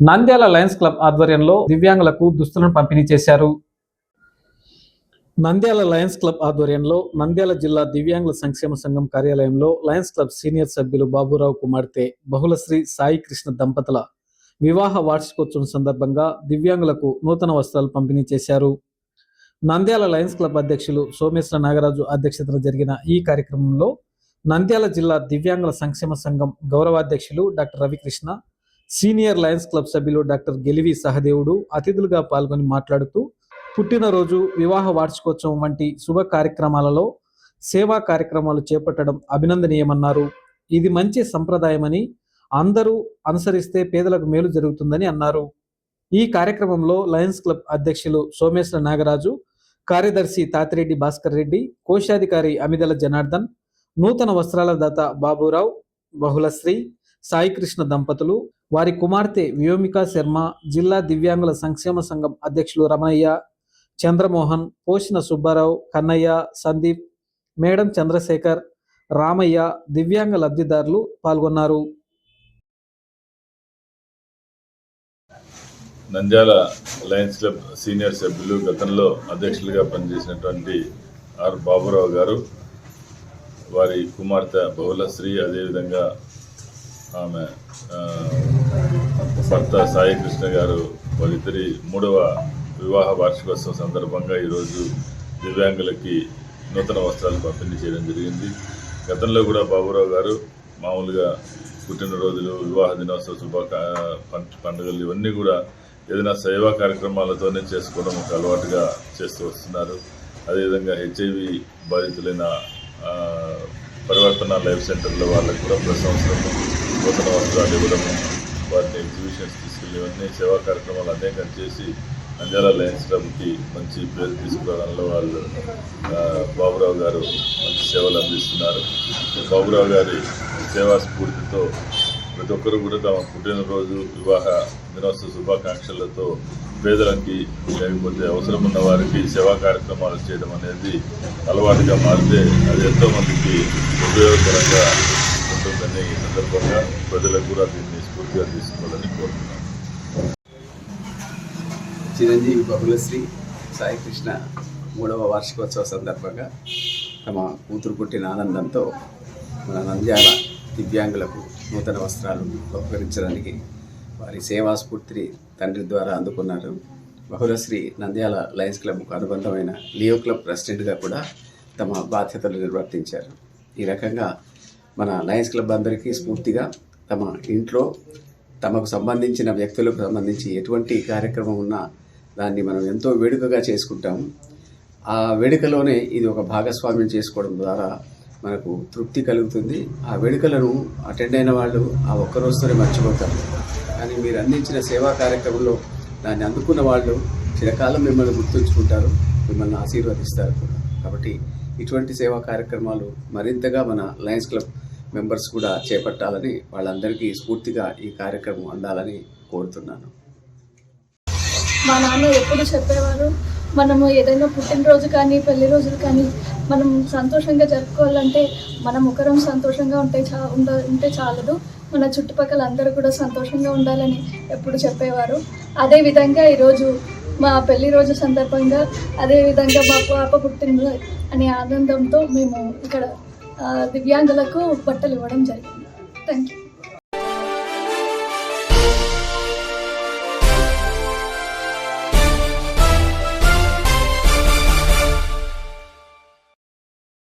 Nandyal Lions club ఆధ్వర్యంలో దివ్యాంగులకు దుస్తులను పంపిణీ చేశారు. నంద్యాల లయన్స్ క్లబ్ ఆధ్వర్యంలో నంద్యాల జిల్లా దివ్యాంగుల సంక్షేమ సంఘం కార్యాలయంలో లయన్స్ క్లబ్ సీనియర్ సభ్యులు బాబురావు కుమార్తె బహుళశ్రీ సాయి కృష్ణ దంపతుల వివాహ వార్షికోత్సవం సందర్భంగా దివ్యాంగులకు నూతన వస్త్రాలు పంపిణీ చేశారు. నంద్యాల లయన్స్ క్లబ్ అధ్యక్షులు సోమేశ్వర నాగరాజు అధ్యక్షతన జరిగిన ఈ కార్యక్రమంలో నంద్యాల జిల్లా దివ్యాంగుల సంక్షేమ సంఘం గౌరవాధ్యక్షులు doctor Ravikrishna senior lions club సభ్యులు డాక్టర్ గెలివి సహదేవుడు అతిథులుగా పాల్గొని మాట్లాడుతూ పుట్టినరోజు వివాహ వార్షికోత్సవం వంటి శుభ కార్యక్రమాలలో సేవా కార్యక్రమాలు చేపట్టడం అభినందనీయమన్నారు. ఇది మంచి సంప్రదాయమని అందరూ అనుసరిస్తే పేదలకు మేలు జరుగుతుందని అన్నారు. ఈ కార్యక్రమంలో లయన్స్ క్లబ్ అధ్యక్షులు సోమేశ్వర నాగరాజు కార్యదర్శి తాతిరెడ్డి భాస్కర్ రెడ్డి కోశాధికారి అమిదల జనార్దన్ నూతన వస్త్రాల దాత బాబురావు బహుళశ్రీ సాయికృష్ణ దంపతులు వారి కుమార్తె వ్యోమిక శర్మ జిల్లా దివ్యాంగుల సంక్షేమ సంఘం అధ్యక్షులు రమణయ్య చంద్రమోహన్ పోషణ సుబ్బారావు కన్నయ్య సందీప్ మేడం చంద్రశేఖర్ రామయ్య దివ్యాంగ లబ్ధిదారులు పాల్గొన్నారు. నంద్యాల లయన్స్ క్లబ్ సీనియర్ సభ్యులు గతంలో అధ్యక్షులుగా పనిచేసినటువంటి ఆర్ బాబురావు గారు వారి కుమార్తె బహుళశ్రీ అదేవిధంగా ఆమె భర్త సాయి కృష్ణ గారు వాళ్ళిద్దరి మూడవ వివాహ వార్షికోత్సవం సందర్భంగా ఈరోజు దివ్యాంగులకి నూతన వస్త్రాలు పంపిణీ చేయడం జరిగింది. గతంలో కూడా బాబురావు గారు మామూలుగా పుట్టినరోజులు వివాహ దినోత్సవ శుభ పండుగలు ఇవన్నీ కూడా ఏదైనా సేవా కార్యక్రమాలతోనే చేసుకోవడం ఒక అలవాటుగా చేస్తూ వస్తున్నారు. అదేవిధంగా హెచ్ఐవి బాధితులైన పరివర్తన లైఫ్ సెంటర్లో వాళ్ళకు కూడా ప్రతి సంవత్సరం నూతన వస్త్రాలు ఇవ్వడము వారిని ఎగ్జిబిషన్స్ తీసుకెళ్ళి ఇవన్నీ సేవా కార్యక్రమాలు అనేకం చేసి నంద్యాల లయన్స్ క్లబ్కి మంచి పేరు తీసుకురావడంలో వాళ్ళు బాబురావు గారు మంచి సేవలు అందిస్తున్నారు. బాబురావు గారి సేవా స్ఫూర్తితో ప్రతి ఒక్కరు కూడా తమ పుట్టినరోజు వివాహ దినోత్సవ శుభాకాంక్షలతో పేదలకి లేకపోతే అవసరం ఉన్న వారికి సేవా కార్యక్రమాలు చేయడం అనేది అలవాటుగా మారితే అది ఎంతోమందికి ఉపయోగకరంగా ఉంటుందని ఈ సందర్భంగా ప్రజలకు కూడా దీన్ని స్ఫూర్తిగా తీసుకోవాలని కోరుతున్నాను. చిరంజీవి బహుళశ్రీ సాయికృష్ణ మూడవ వార్షికోత్సవ సందర్భంగా తమ కూతురు పుట్టిన ఆనందంతో మన నంద్యాల దివ్యాంగులకు నూతన వస్త్రాలు ఉపకరించడానికి వారి సేవా స్ఫూర్తిని తండ్రి ద్వారా అందుకున్నారు. బహుళశ్రీ నంద్యాల లయన్స్ క్లబ్కు అనుబంధమైన లియో క్లబ్ ప్రెసిడెంట్గా కూడా తమ బాధ్యతలు నిర్వర్తించారు. ఈ రకంగా మన లయన్స్ క్లబ్ అందరికీ స్ఫూర్తిగా తమ ఇంట్లో తమకు సంబంధించిన వ్యక్తులకు సంబంధించి ఎటువంటి కార్యక్రమం ఉన్నా దాన్ని మనం ఎంతో వేడుకగా చేసుకుంటాము. ఆ వేడుకలోనే ఇది ఒక భాగస్వామ్యం చేసుకోవడం ద్వారా మనకు తృప్తి కలుగుతుంది. ఆ వేడుకలను అటెండ్ అయిన వాళ్ళు ఆ ఒక్కరోజుతోనే మర్చిపోతారు. కానీ మీరు అందించిన సేవా కార్యక్రమంలో దాన్ని అందుకున్న వాళ్ళు చిరకాలం మిమ్మల్ని గుర్తుంచుకుంటారు మిమ్మల్ని ఆశీర్వదిస్తారు కూడా. కాబట్టి ఇటువంటి సేవా కార్యక్రమాలు మరింతగా మన లయన్స్ క్లబ్ మెంబర్స్ కూడా చేపట్టాలని వాళ్ళందరికీ స్ఫూర్తిగా ఈ కార్యక్రమం అందాలని కోరుతున్నాను. మా నాన్న ఎప్పుడు చెప్పేవారు మనము ఏదైనా పుట్టినరోజు కానీ పెళ్ళి రోజులు కానీ మనం సంతోషంగా జరుపుకోవాలంటే మనం ఒకరం సంతోషంగా ఉంటే చా ఉండ ఉంటే చాలదు. మన చుట్టుపక్కల అందరూ కూడా సంతోషంగా ఉండాలని ఎప్పుడు చెప్పేవారు. అదే విధంగా ఈరోజు మా పెళ్ళి రోజు సందర్భంగా అదే విధంగా మా పాప పుట్టిన అనే ఆనందంతో మేము ఇక్కడ దివ్యాంగులకు బట్టలు ఇవ్వడం జరిగింది. Thank you